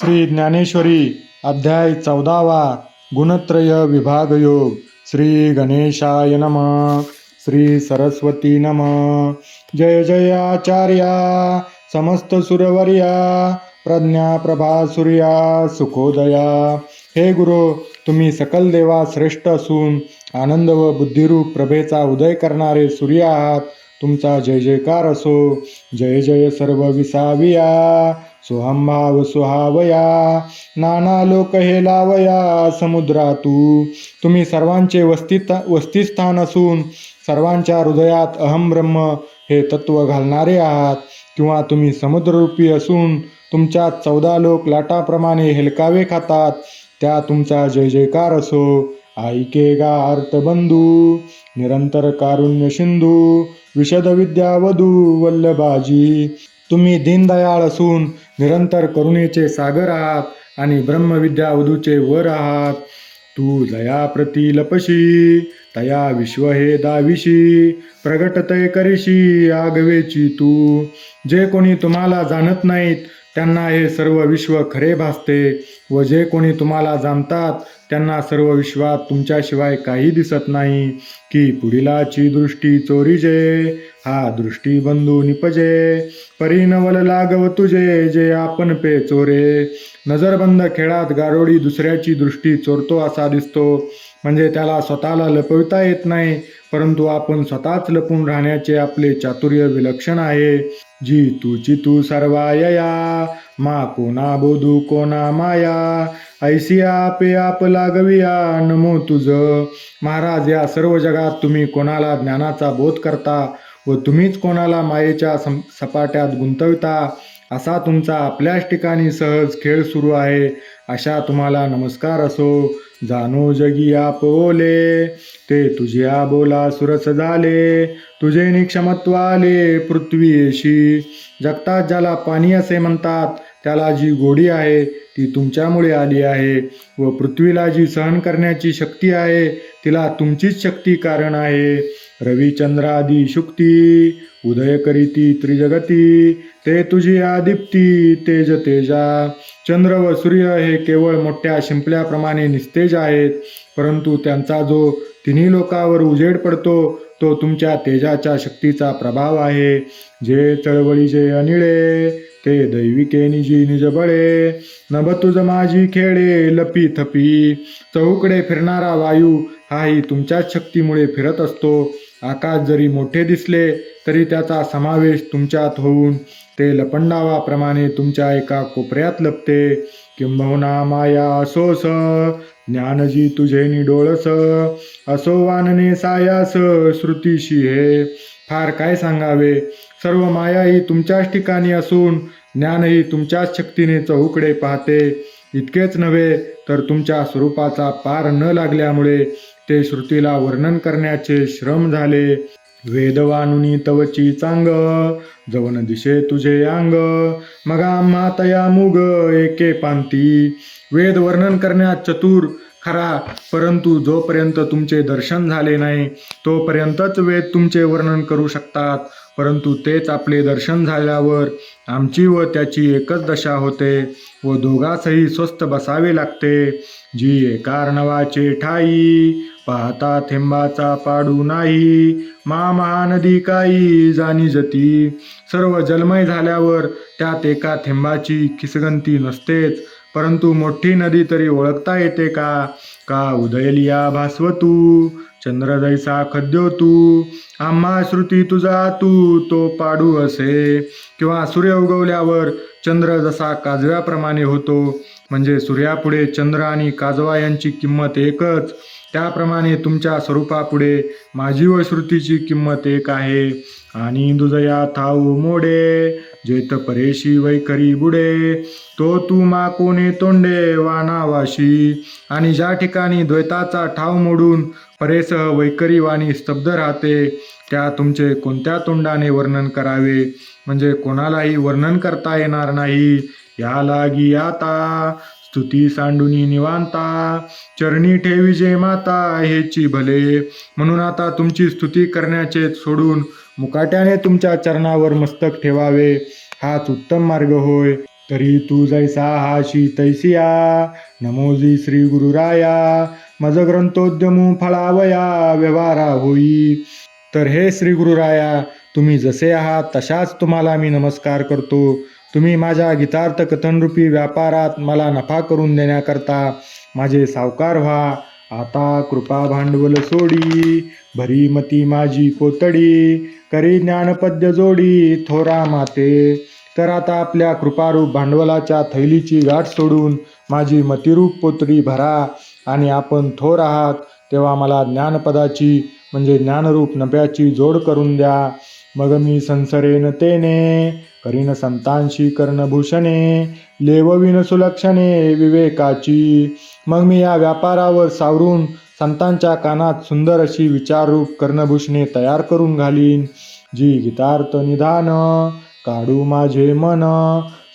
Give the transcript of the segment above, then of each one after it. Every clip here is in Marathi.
श्री ज्ञानेश्वरी अध्याय चौदावा गुणत्रय विभाग योग. श्री गणेशाय नम. श्री सरस्वती नम. जय जय आचार्या समस्त सुरवर्या प्रज्ञा प्रभा सूर्या सुखोदया. हे गुरु तुम्ही सकल देवा श्रेष्ठ असून आनंद व बुद्धिरूप प्रभेचा उदय करणारे सूर्य आहात. तुमचा जय जयकार असो. जय जय सर्व विसाविया. सोहंभाव सुहावया नाना लोक हे लावया समुद्रातू. तुम्ही सर्वांचे वस्तीत वस्तीस्थान असून सर्वांच्या हृदयात अहम ब्रह्म हे तत्व घालणारे आहात. किंवा तुम्ही समुद्ररूपी असून तुमच्यात चौदा लोक लाटाप्रमाणे हेलकावे खातात त्या तुमचा जय जयकार असो. ऐके गा अर्थबंधू निरंतर कारुण्य सिंधू विशद विद्या वधू वल्लभाजी. तुम्ही दीनदयाळ असून निरंतर करुणेचे सागर आहात आणि ब्रह्मविद्या वधूचे वर आहात. तू जया प्रती लपशी तया विश्व हे दाविशी प्रगट तय करीशी आगवेची तू. जे कोणी तुम्हाला जाणत नाहीत त्यांना हे सर्व विश्व खरे भासते व जे कोणी तुम्हाला जाणतात त्यांना सर्व विश्वात तुमच्याशिवाय काही दिसत नाही. की पुढीलाची दृष्टी चोरीजे हा दृष्टी बंधू निपजे परिनवल लागव तुझे जे आपण पे चोरे. नजरबंद खेळात गारोडी दुसऱ्याची दृष्टी चोरतो असा दिसतो. म्हणजे त्याला स्वतःला लपविता येत नाही परंतु आपण स्वतःच लपून राहण्याचे आपले चातुर्य विलक्षण आहे. जी तुची तू सर्वायया मा कोणा बोधू कोणा माया. ऐसी आपे आप लागविया नमो तुझ. महाराज या सर्व जगात तुम्ही कोणाला ज्ञानाचा बोध करता? व तुम्हीच कोणाला मायेच्या सं सपाट्यात गुंतविता असा तुमचा आपल्याच ठिकाणी सहज खेळ सुरू आहे अशा तुम्हाला नमस्कार असो. जाणो जगी आपोले ते तुझ्या बोला सुरस झाले तुझे निक्षमत्व आले पृथ्वीशी. जगतात ज्याला पाणी असे म्हणतात त्याला जी गोडी आहे ती तुमच्यामुळे आली आहे व पृथ्वीला जी सहन करण्याची शक्ती आहे तिला तुमचीच शक्ती कारण आहे. रविचंद्रादी शुक्ती उदय करीती त्रिजगती ते तुझी आदिप्ती तेज तेजा चंद्र व सूर्य हे केवळ मोठ्या शिंपल्याप्रमाणे निस्तेज आहेत परंतु त्यांचा जो तिन्ही लोकावर उजेड पडतो तो तुमच्या तेजाच्या शक्तीचा प्रभाव आहे. जे चळवळी जे अनिळे ते दैविके निजी निज बळे नभ तुझ माझी खेळे लपी थपी. चौकडे फिरणारा वायू हाही तुमच्याच शक्तीमुळे फिरत असतो. आकाश जरी मोठे दिसले तरी त्याचा समावेश तुमच्यात होऊन ते लपंडावाप्रमाणे तुमच्या एका कोपऱ्यात लपते. किंबहुना माया असोस ज्ञानजी तुझे निडोळस असो वानने सायास श्रुतीशी हे. फार काय सांगावे? सर्व माया ही तुमच्याच ठिकाणी असून ज्ञानही तुमच्याच शक्तीने चहूकडे पाहते. इतकेच नव्हे तर तुमच्या स्वरूपाचा पार न लागल्यामुळे ते श्रुतीला वर्णन करण्याचे श्रम झाले. वेदवानुनी तवची चांग जवन दिशे तुझे अंग मगा मातया मुग एके पांती. वेद वर्णन करण्यात चतुर खरा परंतु जोपर्यंत तुमचे दर्शन झाले नाही तोपर्यंतच वेद तुमचे वर्णन करू शकतात. परंतु तेच आपले दर्शन झाल्यावर आमची व त्याची एकच दशा होते व दोघासही स्वस्थ बसावे लागते. जी एकारणवाचे ठाई पाहता थेंबाचा पाडू नाही. मा महानदी काही जाणी जती. सर्व जलमय झाल्यावर त्यात एका थेंबाची खिसगंती नसतेच. परंतु मोठी नदी तरी ओळखता येते का? का उदयलिया भासवतू? चंद्र जैसा खद्यो तू. आम्हा श्रुती तुझा तू तो पाडू असे. किंवा सूर्य उगवल्यावर चंद्र जसा काजव्याप्रमाणे होतो. म्हणजे सूर्यापुढे चंद्र आणि काजवा यांची किंमत एकच. त्याप्रमाणे तुमच्या स्वरूपापुढे माझी व श्रुतीची किंमत एक आहे. आणि दुजया थाऊ मोडे जेत परेशी वैखरी बुडे तो तू मा कोणे तोंडे वानावाशी. आणि ज्या ठिकाणी द्वैताचा ठाव मोडून परेसह वैकरी वाणी स्तब्ध राहते त्या तुमचे कोणत्या तोंडाने वर्णन करावे? म्हणजे कोणालाही वर्णन करता येणार नाही. या लागी आता स्तुती सांडुनी निवांता. चरणी ठेवी जे माता हेची भले. म्हणून आता तुमची स्तुती करण्याचे सोडून मुकाट्याने तुमच्या चरणावर मस्तक ठेवावे. हाच उत्तम मार्ग होय. तरी तू जैसा हाशी तैसिया. नमोजी श्री गुरुराया. मज ग्रंथोद्यमू फळावया. व्यवहारा होई. तर हे श्री गुरुराया तुम्ही जसे आहात तशाच तुम्हाला मी नमस्कार करतो. तुम्ही माझ्या गीतार्थ कथनरूपी व्यापारात मला नफा करून देण्याकरता माझे सावकार व्हा. आता कृपा भांडवल सोडी भरी मती माझी पोतडी करी ज्ञानपद्य जोडी थोरा माते. तर आता आपल्या कृपारूप भांडवलाच्या थैलीची गाठ सोडून माझी मतिरूप पोतडी भरा आणि आपण थोर आहात तेव्हा मला ज्ञानपदाची म्हणजे ज्ञानरूप नफ्याची जोड करून द्या. मग मी संसरेन तेने करीन संतांशी कर्णभूषणे लेवविन सुलक्षणे विवेकाची. मग मी या व्यापारावर सावरून संतांच्या कानात सुंदर अशी विचाररूप कर्णभूषणे तयार करून घालीन. जी गीतार्थ निधान काढू माझे मन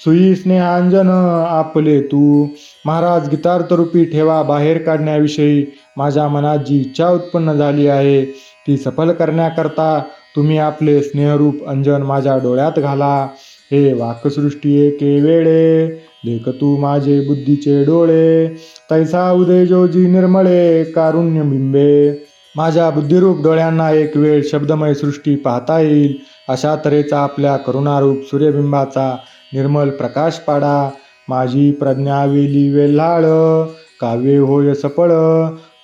सुई स्नेहांजन आपले तू. महाराज गीतार्थरूपी ठेवा बाहेर काढण्याविषयी माझ्या मनात जी इच्छा उत्पन्न झाली आहे ती सफल करण्याकरता तुम्ही आपले स्नेहरूप अंजन माझ्या डोळ्यात घाला. हे वाकसृष्टी एके वेळे. लेख तू माझे बुद्धीचे डोळे. तैसा उदय जोजी निर्मळे कारुण्य बिंबे. माझ्या बुद्धिरूप डोळ्यांना एक वेळ शब्दमय सृष्टी पाहता येईल. अशा तऱ्हेचा आपल्या करुणारूप सूर्यबिंबाचा निर्मल प्रकाश पाडा. माझी प्रज्ञा वेली वेल्हाळ काव्ये होय सपळ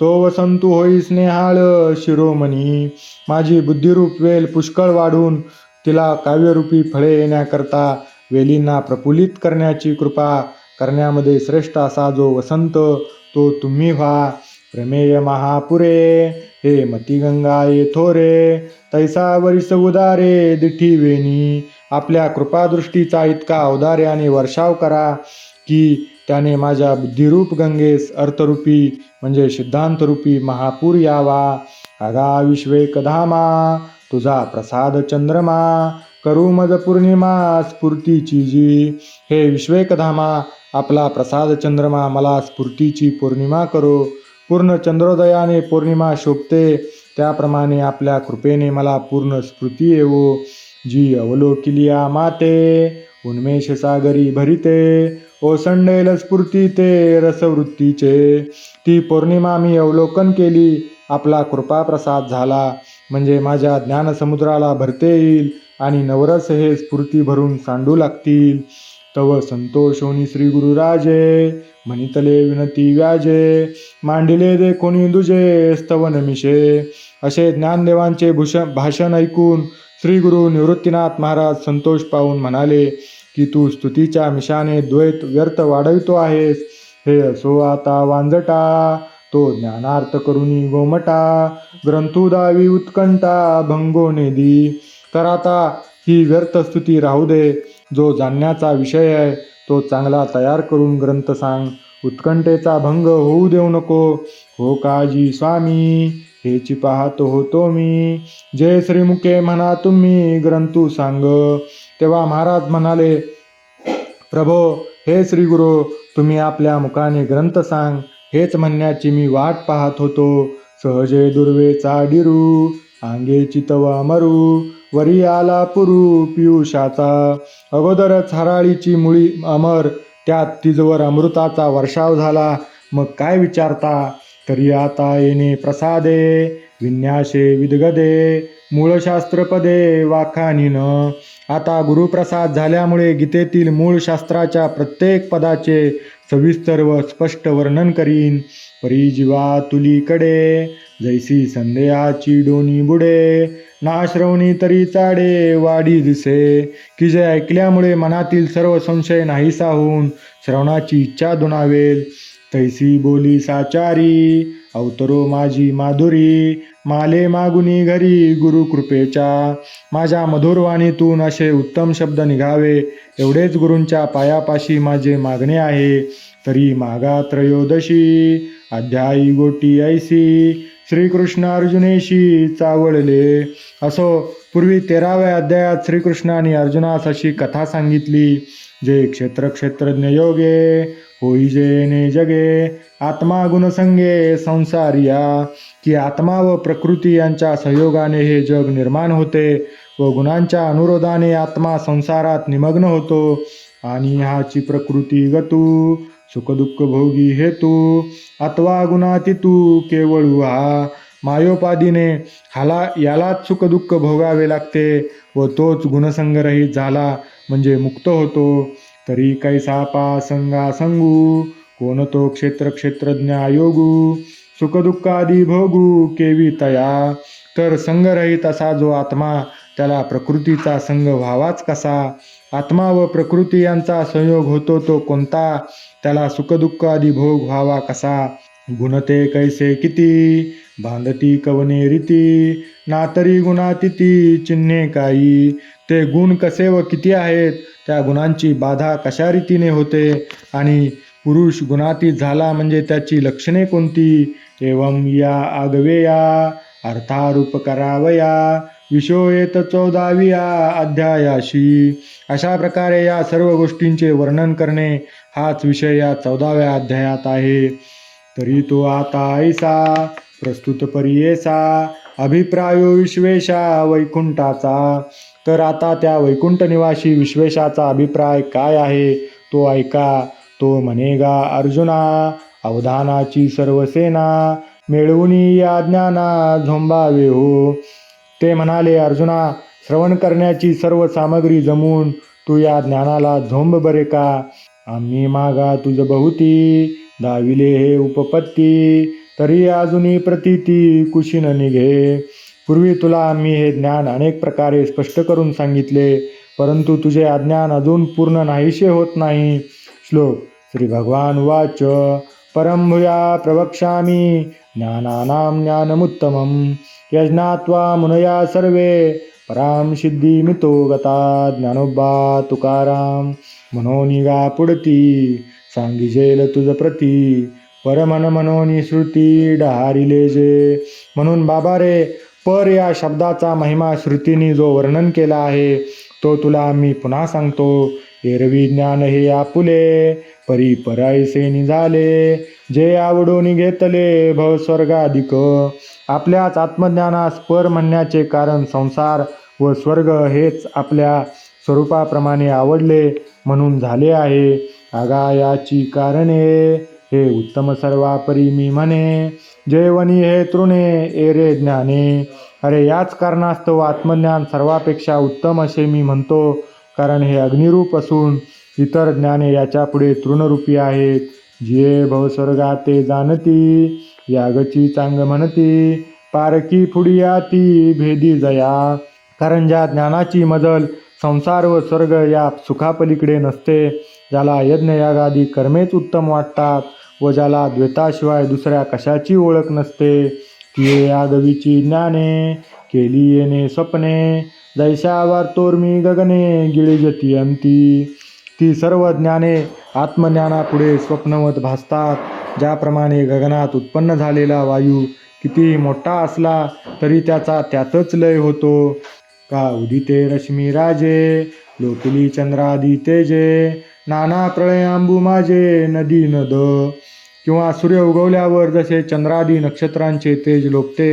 तो वसंतू होई स्नेहाळ शिरोमणी. माझी बुद्धिरूप वेल पुष्कळ वाढून तिला काव्यरूपी फळे येण्याकरता वेलींना प्रफुल्लित करण्याची कृपा करण्यामध्ये श्रेष्ठ असा जो वसंत तो तुम्ही व्हा. प्रमेय महापुरे हे मतिगंगा ये थोरे. तैसा वरिस उदारे दिठी वेणी. आपल्या कृपादृष्टीचा इतका औदार्याने वर्षाव करा की त्याने माझ्या बुद्धिरूप गंगेस अर्थरूपी म्हणजे सिद्धांतरूपी महापूर यावा. अगा विश्वेकधामा तुझा प्रसाद चंद्रमा करू मज पौर्णिमा स्फूर्तीची जी. हे विश्वेकधामा आपला प्रसाद चंद्रमा मला स्फूर्तीची पौर्णिमा करो. पूर्ण चंद्रोदयाने पौर्णिमा शोभते त्याप्रमाणे आपल्या कृपेने मला पूर्ण स्फूर्ती येवो. जी अवलोकिलिया माते उन्मेष सागरी भरिते ओसंडेल स्फूर्ती ते रसवृत्तीचे. ती पौर्णिमा मी अवलोकन केली. आपला कृपाप्रसाद झाला. म्हणजे माझ्या ज्ञानसमुद्राला भरते येईल आणि नवरस हे स्फूर्ती भरून सांडू लागतील. तव संतोषोनी श्री गुरुराजे म्हणितले विनती व्याजे मांडिले दे कोणी दुजे स्तवन मिशे असे ज्ञानदेवांचे भूषण भाषण ऐकून श्री गुरु निवृत्तीनाथ महाराज संतोष पाहून म्हणाले की तू स्तुतीच्या मिशाने द्वैत व्यर्थ वाढवितो आहेस. हे असो आता वांजटा तो ज्ञानार्थ करुणी गोमटा ग्रंथुदावी उत्कंठा भंगो नेदी. तर आता ही व्यर्थ स्तुती राहू दे. जो जाणण्याचा विषय आहे तो चांगला तयार करून ग्रंथ सांग. उत्कंठेचा भंग होऊ देऊ नको. हो काजी स्वामी हेची पाहतो होतो मी. जय श्रीमुखे म्हणा तुम्ही ग्रंथू सांग. तेव्हा महाराज म्हणाले प्रभो हे श्री गुरु तुम्ही आपल्या मुखाने ग्रंथ सांग. हेच म्हणण्याची मी वाट पाहत होतो. सहजे दुर्वेचा डिरू आंगे चितवा मरू वरी आला पुरू पियुषाचा. अगोदरच हराळीची मुळी अमर त्यात तिजवर अमृताचा वर्षाव झाला. मग काय विचारता? तरी आता येणे प्रसादे विन्यासे विदगदे मूळशास्त्रपदे वाखानीन. आता गुरुप्रसाद झाल्यामुळे गीतेतील मूळ शास्त्राच्या प्रत्येक पदाचे सविस्तर व स्पष्ट वर्णन करीन. परी जीवा तुलीकडे जैसी संदेहाची डोनी बुडे नाश्रवणी तरी चाडे वाडी दिसे. की जे ऐकल्यामुळे मनातील सर्व संशय नाहीसा होऊन श्रवणाची इच्छा दुणावेल. तैसी बोली साचारी अवतरो माझी माधुरी माले मागुनी घरी गुरुकृपेच्या माझ्या मधुरवाणीतून असे उत्तम शब्द निघावे. एवढेच गुरूंच्या पायापाशी माझे मागणे आहे. तरी मागा त्रयोदशी अध्यायी गोटी ऐसी श्रीकृष्ण अर्जुनेशी चावळले. असो पूर्वी तेराव्या अध्यायात श्रीकृष्णाने अर्जुनास अशी कथा सांगितली जे क्षेत्र क्षेत्रज्ञ योगे होई जेने जगे आत्मा गुणसंगे संसारिया. की आत्मा व प्रकृती यांच्या सहयोगाने हे जग निर्माण होते व गुणांच्या अनुरोधाने आत्मा संसारात निमग्न होतो. आणि ह्याची प्रकृती गतू सुखदुःख भोगी हेतू अथवा गुणाती तू केवळ हा मायोपादीने हाला यालाच सुखदुःख भोगावे लागते व तोच गुणसंग्रहित झाला म्हणजे मुक्त होतो. तरी कैसा पा संगा संगू कोण तो क्षेत्र क्षेत्रज्ञ योगू सुखदुःखादी भोगू केवी तया. तर संगरहित असा जो आत्मा त्याला प्रकृतीचा संग व्हावाच कसा? आत्मा व प्रकृती यांचा संयोग होतो तो कोणता? त्याला सुखदुःख आदी भोग व्हावा कसा? गुणते कैसे किती? बांधती कवने रीती? ना तरी गुणातिती चिन्हे काही ते गुण कसे व किती आहेत? त्या गुणांची बाधा कशा रीतीने होते? आणि पुरुष गुणातीत झाला म्हणजे त्याची लक्षणे कोणती? एवं या आगवेया अर्थारूप करावया विषोयेत चौदाविया अध्यायाशी. अशा प्रकारे या सर्व गोष्टींचे वर्णन करणे हाच विषय या चौदाव्या अध्यायात आहे. तरी तो आता ऐसा प्रस्तुत परियेसा अभिप्रायो विश्वेशा वैकुंठाचा. तर आता त्या वैकुंठ निवासी विश्वेशाचा अभिप्राय काय आहे तो ऐका. तो म्हणेगा अर्जुना अवधानाची सर्व सेना मिळवून या ज्ञाना झोंबावे हो. ते म्हणाले अर्जुना श्रवण करण्याची सर्व सामग्री जमून तू या ज्ञानाला झोंब बरे का? आम्ही मागा तुझ बहुती दाविले हे उपपत्ती तरी अजूनही प्रतीती कुशीन निघे. पूर्वी तुला आम्ही हे ज्ञान अनेक प्रकारे स्पष्ट करून सांगितले परंतु तुझे अज्ञान अजून पूर्ण नाहीसे होत नाही. श्लोक श्री भगवान वाच. परमभूया प्रवक्ष्यामी। ज्ञानानां ज्ञानमुत्तमं यज्ञात्वा मुनया सर्वे पराम सिद्धी मितो गता ज्ञानोबा तुकाराम मनोनिगा पुढती सांगिजेल तुझ प्रती परमन मनोनी श्रुती डहारिले जे म्हणून बाबा रे पर या शब्दाचा महिमा श्रुतीने जो वर्णन केला आहे तो तुला मी पुन्हा सांगतो। एरवी ज्ञान हे आपुले परी परायसे निझाले जे आवडून घेतले भव स्वर्गाधिक. आपल्याच आत्मज्ञानास पर म्हणण्याचे कारण संसार व स्वर्ग हेच आपल्या स्वरूपाप्रमाणे आवडले म्हणून झाले आहे. आगा याची कारणे हे उत्तम सर्वापरी मी म्हणे. जयवनी हे तृणे एरे ज्ञाने. अरे याच कारणास्तव आत्मज्ञान सर्वापेक्षा उत्तम असे मी म्हणतो कारण हे अग्निरूप असून इतर ज्ञाने याच्यापुढे तृणरूपी आहेत. जे भवस्वर्गा ते जाणती यागची चांग म्हणती पारकी फुडिया ती भेदी जया. कारण ज्या ज्ञानाची मजल संसार व स्वर्ग या सुखापलीकडे नसते ज्याला यज्ञ यागादी कर्मेच उत्तम वाटतात व ज्याला द्वैताशिवाय दुसऱ्या कशाची ओळख नसते ती यादवीची ज्ञाने केली येणे स्वप्ने जैशावर तोरमी गगने गिळजती अंती. ती सर्व ज्ञाने आत्मज्ञानापुढे स्वप्नवत भासतात. ज्याप्रमाणे गगनात उत्पन्न झालेला वायू कितीही मोठा असला तरी त्याचा त्यातच लय होतो. का उदिते रश्मी राजे लोकली चंद्रादी तेजे नाना प्रळयांबू माझे नदी नद किंवा सूर्य उगवल्यावर जसे चंद्रादी नक्षत्रांचे तेज लोपते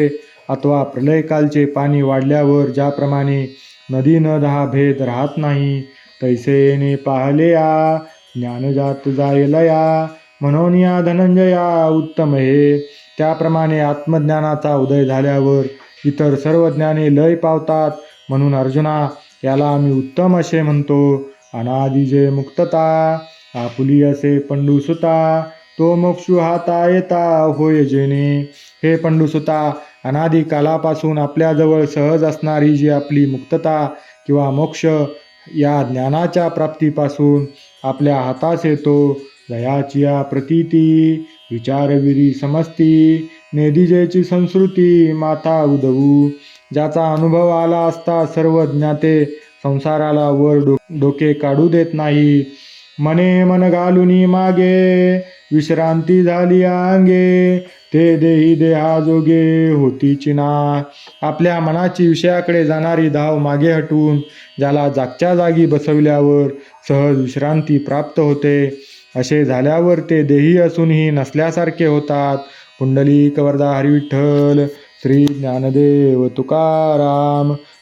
अथवा प्रलयकालचे पाणी वाढल्यावर ज्याप्रमाणे नदी नद हा भेद राहत नाही तैसेने येणे पाहले या ज्ञानजात जायलया म्हणून या धनंजया उत्तम हे. त्याप्रमाणे आत्मज्ञानाचा उदय झाल्यावर इतर सर्व ज्ञाने लय पावतात. म्हणून अर्जुना याला आम्ही उत्तम असे म्हणतो अनादि जे मुक्तता आपुली असे पंडुसुता तो मोक्षू हाता येता होय जेणे. हे पंडुसुता अनादि कालापासून आपल्याजवळ सहज असणारी जी आपली मुक्तता किंवा मोक्ष या ज्ञानाच्या प्राप्तीपासून आपल्या हातास येतो. दयाची या प्रतीती विचारविरी समजती नेदिजेची संस्कृती माता उदवू ज्याचा अनुभव आला असता सर्व ज्ञाते संसाराला वर डो डोके काढू देत नाही. मने मन घालून मागे विश्रांती झाली अंगे ते देही देहाजोगे होती चिना. आपल्या मनाची विषयाकडे जाणारी धाव मागे हटवून ज्याला जागच्या जागी बसवल्यावर सहज विश्रांती प्राप्त होते. असे झाल्यावर ते देही असूनही नसल्यासारखे होतात. पुंडलिक वरदा हरिविठ्ठल श्री ज्ञानदेव तुकाराम.